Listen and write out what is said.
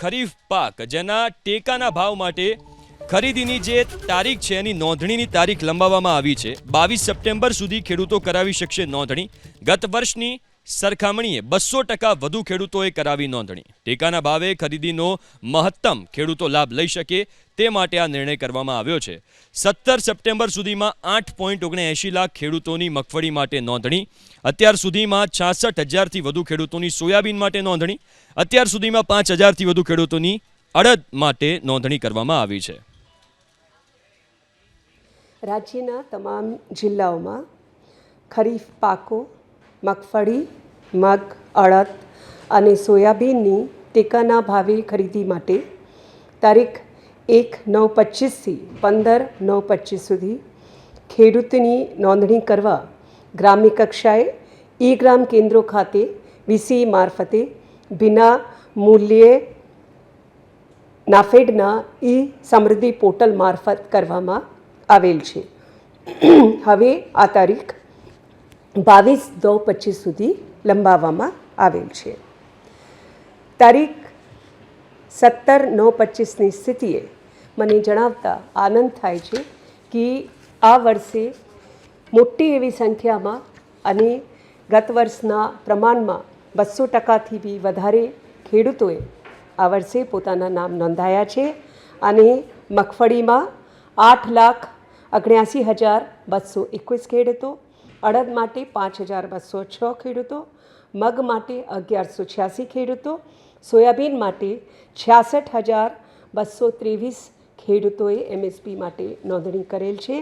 ખરીફ પાક, જેના ટેકાના ભાવ માટે ખરીદીની જે તારીખ છે એની નોંધણીની તારીખ લંબાવવામાં આવી છે. બાવીસ સપ્ટેમ્બર સુધી ખેડૂતો કરાવી શકશે નોંધણી. ગત વર્ષની સરખામણીએ બસો ટકા વધુ ખેડૂતોએ કરાવી નોંધણી. ટેકાના ભાવે ખરીદીનો મહત્તમ ખેડૂતો લાભ લઈ શકે તે માટે આ નિર્ણય કરવામાં આવ્યો છે. સત્તર સપ્ટેમ્બર સુધીમાં આઠ પોઈન્ટ ઓગણએંશી લાખ ખેડૂતોની મગફળી માટે નોંધણી. અત્યાર સુધીમાં છાસઠ હજારથી વધુ ખેડૂતોની સોયાબીન માટે નોંધણી. અત્યાર સુધીમાં પાંચ હજારથી વધુ ખેડૂતોની અડદ માટે નોંધણી કરવામાં આવી છે. રાજ્યના તમામ જિલ્લાઓમાં ખરીફ પાકો, મગફળી મગ, અડદ અને સોયાબીનની ટેકાના ભાવે ખરીદી માટે તારીખ એક નવ પચીસથી પંદર નવ પચીસ સુધી ખેડૂતની નોંધણી કરવા ગ્રામ્ય કક્ષાએ ઈ ગ્રામ કેન્દ્રો ખાતે વીસી મારફતે વિના મૂલ્યે નાફેડના ઈ સમૃદ્ધિ પોર્ટલ મારફત કરવામાં આવેલ છે. હવે આ તારીખ બાવીસ દો પચીસ સુધી લંબાવવામાં આવેલ છે. તારીખ સત્તર નવ પચીસની સ્થિતિએ મને જણાવતા આનંદ થાય છે કે આ વર્ષે મોટી એવી સંખ્યામાં અને ગત વર્ષના પ્રમાણમાં બસો ટકાથી બી વધારે ખેડૂતોએ આ વર્ષે પોતાના નામ નોંધાયા છે અને મગફળીમાં આઠ લાખ અગણ્યાસી હજાર બસો એકવીસ ખેડૂતો અડદ માટે પાંચ હજાર બસો છ ખેડૂતો, મગ માટે અગિયારસો છ્યાસી ખેડૂતો, સોયાબીન માટે છ્યાસઠ હજાર બસો ત્રેવીસ ખેડૂતોએ એમએસપી માટે નોંધણી કરેલ છે.